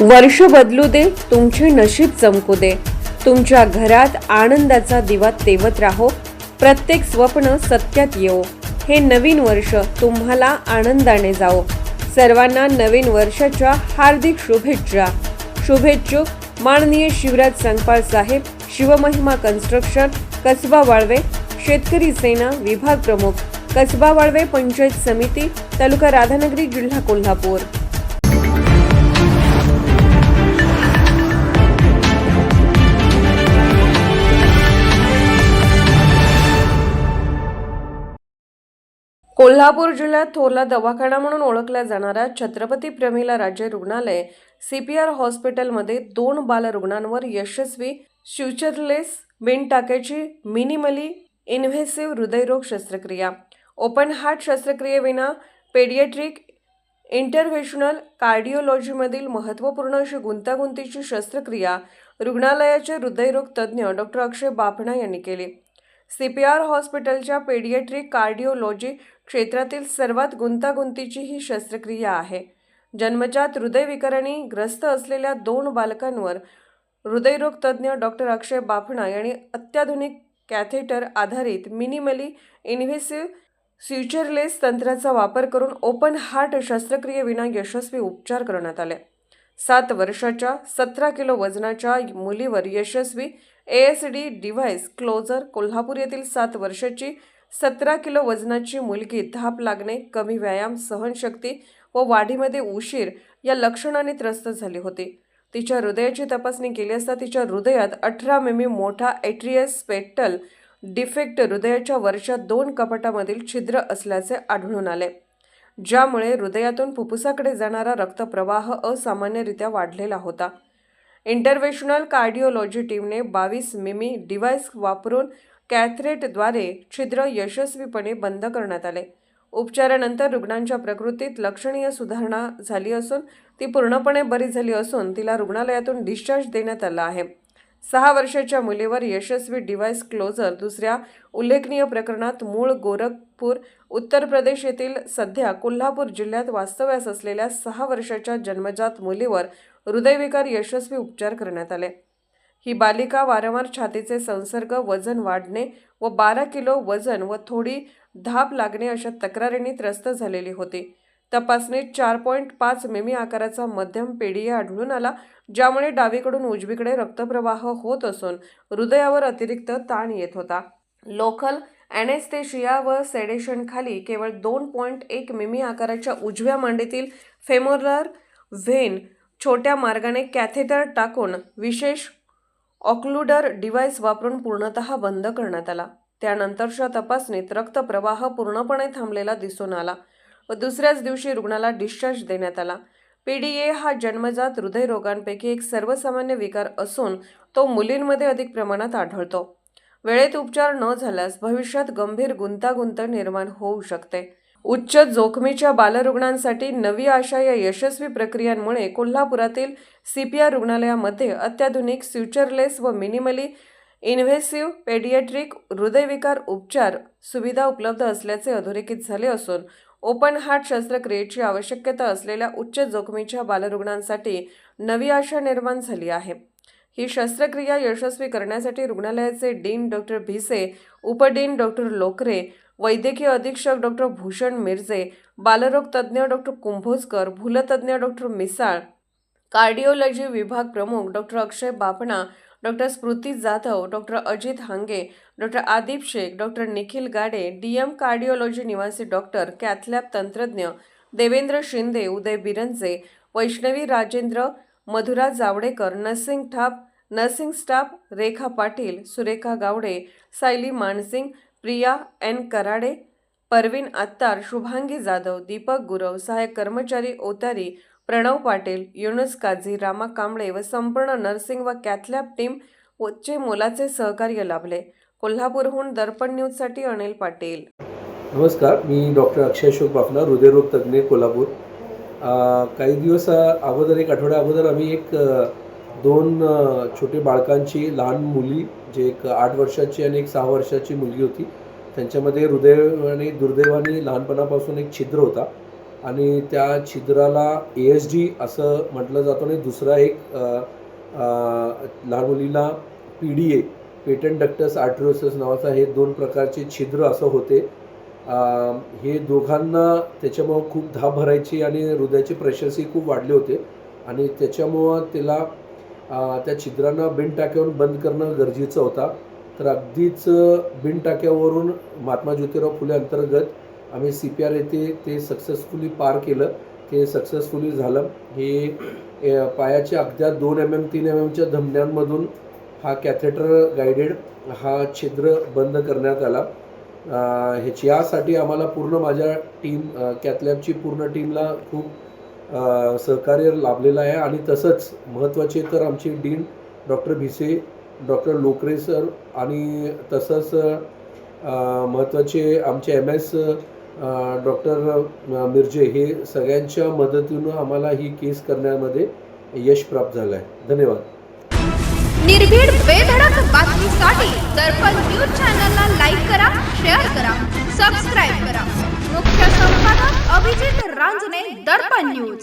वर्ष बदलू दे तुमचे नशीब चमकू दे. तुमच्या घरात आनंदाचा दिवा तेवत राहो. प्रत्येक स्वप्न सत्यात येवो. हे नवीन वर्ष तुम्हाला आनंदाने जाओ सर्वांना नवीन वर्षाच्या हार्दिक शुभेच्छा. शुभेच्छुक माननीय शिवराज संगपाळ साहेब शिवमहिमा कन्स्ट्रक्शन कसबा वाळवे शेतकरी सेना विभाग प्रमुख कसबा वाळवे पंचायत समिती तालुका राधानगरी जिल्हा कोल्हापूर. कोल्हापूर जिल्ह्यात थोरला दवाखाना म्हणून ओळखल्या जाणारा छत्रपती प्रमिला राजे रुग्णालय सीपीआर हॉस्पिटलमध्ये दोन बालरुग्णांवर यशस्वी फ्युचरलेस बिन टाक्याची मिनिमली इन्व्हेसिव्ह हृदयरोग शस्त्रक्रिया. ओपन हार्ट शस्त्रक्रियेविना पेडियाट्रिक इंटरव्हेशनल कार्डिओलॉजीमधील महत्त्वपूर्ण अशी गुंतागुंतीची शस्त्रक्रिया रुग्णालयाचे हृदयरोग तज्ज्ञ डॉक्टर अक्षय बापणा यांनी केली. सीपीआर हॉस्पिटलच्या पेडिएट्रिक कार्डिओलॉजी क्षेत्रातील सर्वात गुंतागुंतीची ही शस्त्रक्रिया आहे. जन्मजात हृदयविकाराने ग्रस्त असलेल्या दोन बालकांवर हृदयरोग तज्ज्ञ डॉक्टर अक्षय बाफणा यांनी अत्याधुनिक कॅथेटर आधारित मिनिमली इन्व्हेसिव्ह फ्युचरलेस तंत्राचा वापर करून ओपन हार्ट शस्त्रक्रियेविना यशस्वी उपचार करण्यात आले. सात वर्षाच्या सतरा किलो वजनाच्या मुलीवर यशस्वी A S D device closure Kolhapur येथील सात वर्षाची सतरा किलो वजनाची मुलगी धाप लागणे कमी व्यायाम सहनशक्ती व वाढीमध्ये उशीर या लक्षणाने त्रस्त झाली होती. तिच्या हृदयाची तपासणी केली असता तिच्या हृदयात अठरा मिमी मोठा एट्रियस स्पेक्टल डिफेक्ट हृदयाच्या वरच्या दोन कपाटामधील छिद्र असल्याचे आढळून आले. ज्यामुळे हृदयातून फुफ्फुसाकडे जाणारा रक्तप्रवाह असामान्यरित्या वाढलेला होता. इंटरव्हेशनल कार्डिओलॉजी टीमने बावीस मिमी डिव्हाइस वापरून कॅथरेटद्वारे छिद्र यशस्वीपणे बंद करण्यात आले. उपचारानंतर रुग्णांच्या प्रकृतीत लक्षणीय सुधारणा झाली असून ती पूर्णपणे बरी झाली असून तिला रुग्णालयातून डिस्चार्ज देण्यात आला आहे. सहा वर्षाच्या मुलीवर यशस्वी डिव्हाइस क्लोजर दुसऱ्या उल्लेखनीय प्रकरणात मूळ गोरखपूर उत्तर प्रदेश येथील सध्या कोल्हापूर जिल्ह्यात वास्तव्यास असलेल्या सहा वर्षाच्या जन्मजात मुलीवर हृदयविकार यशस्वी उपचार करण्यात आले. ही बालिका वारंवार छातीचे संसर्ग वजन वाढणे व बारा किलो वजन व थोडी धाप लागणे अशा तक्रारींनी त्रस्त झालेली होती. तपासणीत चार पॉईंट पाच मिमी आकाराचा मध्यम पेढिया आढळून आला ज्यामुळे डावीकडून उजवीकडे रक्तप्रवाह होत असून हृदयावर अतिरिक्त ताण येत होता. लोकल अॅनेस्थेशिया व सेडेशनखाली केवळ दोन पॉईंट एक मिमी आकाराच्या उजव्या मांडीतील फेमोरर व्हेन छोट्या मार्गाने कॅथेटर टाकून विशेष ऑक्लुडर डिव्हाइस वापरून पूर्णतः बंद करण्यात आला. त्यानंतरच्या तपासणीत रक्तप्रवाह पूर्णपणे थांबलेला दिसून आला. व दुसऱ्याच दिवशी रुग्णाला डिस्चार्ज देण्यात आला. पीडीए हा जन्मजात हृदयरोगांपैकी एक सर्वसामान्य विकार असून तो मुलींमध्ये अधिक प्रमाणात आढळतो. वेळेत उपचार न झाल्यास भविष्यात गंभीर गुंतागुंत निर्माण होऊ शकते. उच्च जोखमीच्या बालरुग्णांसाठी नवी आशा या यशस्वी प्रक्रियांमुळे कोल्हापुरातील सीपीआर रुग्णालयामध्ये अत्याधुनिक फ्युचरलेस व मिनिमली इन्व्हेसिव्ह पेडियाट्रिक हृदयविकार उपचार सुविधा उपलब्ध असल्याचे अधोरेखित झाले असून ओपन हार्ट शस्त्रक्रियेची आवश्यकता असलेल्या उच्च जोखमीच्या बालरुग्णांसाठी नवी आशा निर्माण झाली आहे. ही शस्त्रक्रिया यशस्वी करण्यासाठी रुग्णालयाचे डीन डॉक्टर भिसे उपडीन डॉक्टर लोकरे वैद्यकीय अधीक्षक डॉक्टर भूषण मिर्जे बालरोग तज्ज्ञ डॉक्टर कुंभोजकर भूलतज्ज्ञ डॉक्टर मिसाळ कार्डिओलॉजी विभाग प्रमुख doctor Akshay Bapna doctor Smriti Jadhav doctor Ajit Hange doctor Aadip Shaikh doctor Nikhil Gade D M cardiology निवासी डॉक्टर कॅथलॅब तंत्रज्ञ Devendra Shinde Uday Biranje Vaishnavi Rajendra Madhura Javadekar nursing ठाप nursing staff Rekha Patil Surekha Gawde Sayali Mansingh Priya N Karade Parveen Attar Shubhangi Jadhav Deepak Gurav सहाय्यक कर्मचारी ओतारी प्रणव पाटील युनुस काझी रामा कांबळे व संपूर्ण nursing व cath lab team चे मोलाचे सहकार्य लाभले. कोल्हापूरहून दर्पण न्यूजसाठी अनिल पाटील. नमस्कार मी डॉक्टर अक्षय अशोक बापना हृदयरोग तज्ज्ञ कोल्हापूर. काही दिवस अगोदर एक आठवड्या अगोदर आम्ही एक दोन छोटे बाळकांची लहान मुली जे एक आठ वर्षाची आणि एक सहा वर्षाची मुलगी होती त्यांच्यामध्ये हृदय आणि दुर्दैवाने लहानपणापासून एक छिद्र होता. आणि त्या छिद्राला ए एस डी असं म्हटलं जातं. आणि दुसरा एक लहान मुलीला P D A patent ductus arteriosus नावाचा हे दोन प्रकारचे छिद्र असं होते. आ, हे दोघांना त्याच्यामुळं खूप धाप भरायची आणि हृदयाचे प्रेशर्सही खूप वाढले होते. आणि त्याच्यामुळं त्याला त्या छिद्रांना बिन टाक्यावरून बंद करणं गरजेचं होता. तर अगदीच बिन टाक्यावरून महात्मा ज्योतिराव फुले अंतर्गत आम्ही सी पी आर येथे ते सक्सेसफुली पार केलं. ते सक्सेसफुली झालं. हे पायाच्या अगद्या दोन एम एम तीन एम एमच्या धमन्यांमधून हा कॅथेटर गायडेड हा छिद्र बंद करण्यात आला. अ, ह्याची यासाठी आम्हाला पूर्ण माझ्या टीम कॅथलॅबची पूर्ण टीमला खूप सहकार्य लाभलेलं आहे. आणि तसंच महत्त्वाचे तर आमचे dean doctor Bhise doctor Lokre sir आणि तसंच महत्त्वाचे आमचे एम एस डॉक्टर मिर्जे हे सगळ्यांच्या मदतीनं आम्हाला ही केस करण्यामध्ये यश प्राप्त झालं आहे धन्यवाद. निर्भीड बेधडक बातमीसाठी दर्पण न्यूज चॅनलला लाईक करा शेअर करा सबस्क्राईब करा. मुख्य संपादक अभिजित रांजणे दर्पण न्यूज.